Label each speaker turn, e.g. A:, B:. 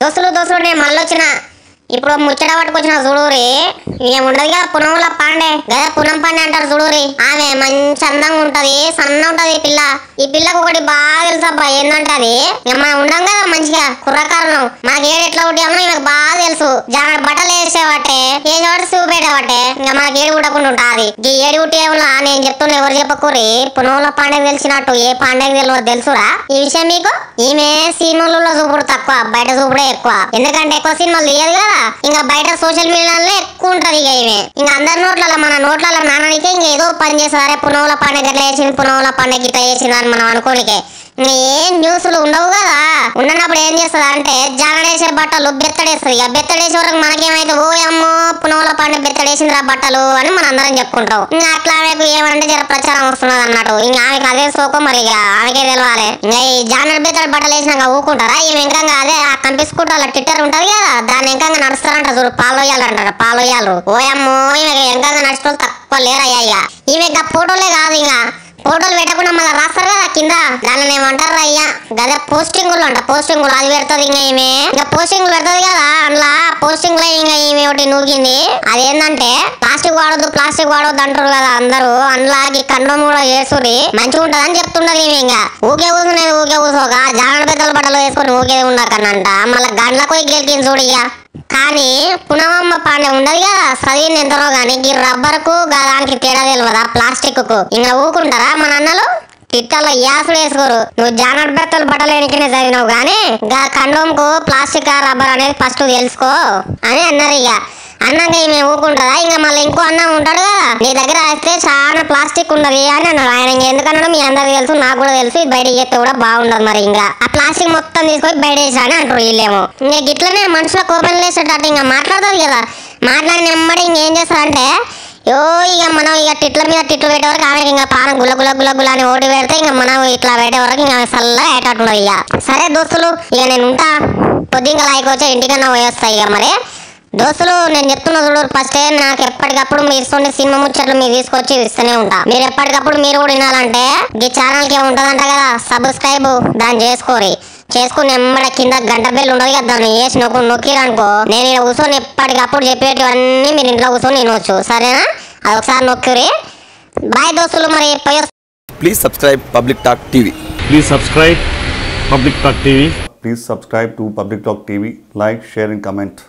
A: దోస్తులు దోస్తులు నేను మళ్ళీ వచ్చిన. ఇప్పుడు ముచ్చట పట్టుకొచ్చిన చూడూరి ఏముండదు కదా పునముల పాండే. గదా పునం పాండే అంటారు చూడూరి ఆమె మంచి అందంగా ఉంటది సన్న ఉంటది ఈ పిల్ల. ఈ పిల్లకు ఒకటి బాగా తెలుసబ్బా ఏంటంటే అది? మనం ఉండం కదా మంచిగా కుర్రకారులం. మనకి ఏడు ఎట్లా ఉంటామో ఈమెకు బాగా తెలుసు. జాన బట్టలు వేసేవాటే ఏ చోట చూపెట్టేవాటే ఇంకా మనకి ఏడు ఉడకుండా ఉంటుంది. ఈ ఏడు ఉట్టేమలా నేను చెప్తున్నా ఎవరు చెప్పకూరి పునవుల పాండే తెలిసినట్టు ఏ పాండే తెలియదు తెలుసురా? ఈ విషయం మీకు? ఈమె సినిమాలలో చూపుడు తక్కువ బయట చూపుడే ఎక్కువ. ఎందుకంటే ఎక్కువ సినిమాలు తీయదు కదా? ఇంకా బయట సోషల్ మీడియాలో ఎక్కువ ఉంటది ఇక ఈమె. ఇంకా అందరి నోట్లలో మన నోట్లలో నాన్ననికే ఇంకా ఏదో పని చేస్తారే పునవుల పండుగ ఇట్లా వేసింది పునవుల పండుగ ఇట్లా చేసింది అని మనం అనుకోనికే. ఏం న్యూస్లు ఉండవు కదా? ఉన్నప్పుడు ఏం చేస్తుంది అంటే జనడేసే బట్టలు బెత్తడేస్తుంది ఇక బెత్తడేసే వరకు మనకేమైతే ఓ అమ్మో పునవుల బెత్తడేసింది రా బట్టలు అని మన అందరం చెప్పుకుంటాం. ఇంకా అట్లా ఆమెకు ఏమంటే జర ప్రచారం వస్తున్నది అన్నట్టు. ఇంకా ఆమెకు అదే సోకం మరి ఇక ఆమెకే తెలవాలి. ఇంకా ఈ జానర్ బెత్తడి బట్టలు వేసినాక ఊకుంటారా? ఈమె ఇంకా అదే ఆ కంపిస్కూటర్ అలా ట్విట్టర్ ఉంటది కదా? దాన్ని ఇంకా నడుస్తారంట చూడు పాలోయాలంటారు పాలోయాలు ఓయమ్మో ఈమె ఇంకా నడుచుకోవాలి తక్కువ లేరయ్యా ఇక. ఈమె ఇంకా ఫోటోలే కాదు ఇంకా. ఫోటోలు పెట్టకుండా మళ్ళీ రాస్తారు కింద దానిని ఏమంటారు అయ్యా? గదే పోస్టింగులు అంట. పోస్టింగులు అది పెడుతుంది ఇంకా ఈమె. ఇంకా పోస్టింగ్లు పెడుతుంది కదా అందులో పోస్టింగ్లో ఇంకా ఈమె ఒకటి నూగింది అదేంటంటే ప్లాస్టిక్ వాడొద్దు ప్లాస్టిక్ వాడొద్దు అంటారు కదా అందరూ. అందులో ఈ కండం కూడా వేసుకుని మంచిగా అని చెప్తుండలేము ఈమె ఇంకా. ఊకే కూసుకునేది ఊకే కూసోక జాగ్రత్త పెద్దల బట్టలు వేసుకొని ఊకే ఉండకనంట. మళ్ళీ గండ్లకు పోయి గెలికింది చూడు ఇక కానీ పునమమ్మ పాండే ఉండదు కదా చదివిన ఎంతలో కానీ ఈ రబ్బర్కు దానికి తేడా తెలియదా ప్లాస్టిక్కు ఇంకా ఊకుంటారా మన అన్నలు? తిట్టల్లో యాసులు వేసుకోరు. నువ్వు జానర్ బెత్తలు బట్టలేనికనే చదివినావు కానీ గా కండోమ్కు ప్లాస్టిక్ రబ్బర్ అనేది ఫస్ట్ తెలుసుకో అని అన్నారు ఇక అన్నాక ఈమె ఊకుంటుందా ఇంకా మళ్ళీ ఇంకో అన్న ఉంటాడు కదా. నీ దగ్గర వస్తే చాలా ప్లాస్టిక్ ఉండదు అని అన్నాడు. ఆయన ఎందుకన్నాడు మీ అందరికి తెలుసు నాకు కూడా తెలుసు. బయట చేస్తే కూడా బాగుండదు మరి ఇంకా ఆ ప్లాస్టిక్ మొత్తం తీసుకొని బయట వేసా అని అంటారు వీళ్ళేమో. ఇంకా గిట్లనే మనుషుల కోపం లేసేటట్టు ఇంకా మాట్లాడుతుంది కదా. మాట్లాడిన నెమ్మడి ఇంకేం చేస్తారంటే యో ఇక మనం ఇక తిట్ల మీద టిట్లు పెట్టే వరకు ఆమెకి ఇంకా ప్రాణం గుల్ల గుల్ల గుల్ల గుల్ల అని ఓడి పెడితే ఇంకా మనం ఇట్లా పెట్టే వరకు ఇంకా చల్లగా ఏటట్టున్నది ఇక. సరే దోస్తులు ఇక నేను ఉంటా. పొద్దుగా లాయకు వచ్చే ఇంటికన్నా పోయొస్తాయి ఇక మరి. దోస్తులు నేను చెప్తున్నా చూడు ఫస్ట్ నాకు ఎప్పటికప్పుడు మీరు ఇస్తుండే సినిమా ముచ్చట్లు మీరు తీసుకొచ్చి ఇస్తూనే ఉంటా. మీరు ఎప్పటికప్పుడు మీరు కూడా వినాలంటే ఈ ఛానల్కి ఉంటుందంట ఉంటదంట కదా సబ్స్క్రైబ్ దాన్ని చేసుకోరి. చేసుకుని ఎమ్మడ కింద గంట బిల్లు ఉండదు కదా దాన్ని వేసి నొక్కు నొక్కిరనుకో నేను ఇక్కడ కూర్చొని ఎప్పటికప్పుడు చెప్పేటివన్నీ మీరు ఇంట్లో కూర్చొని తినవచ్చు సరేనా? అది ఒకసారి నొక్కిరి. బాయ్ దోస్తులు మరి
B: please subscribe public talk TV please subscribe public talk TV please subscribe to public talk TV like share and comment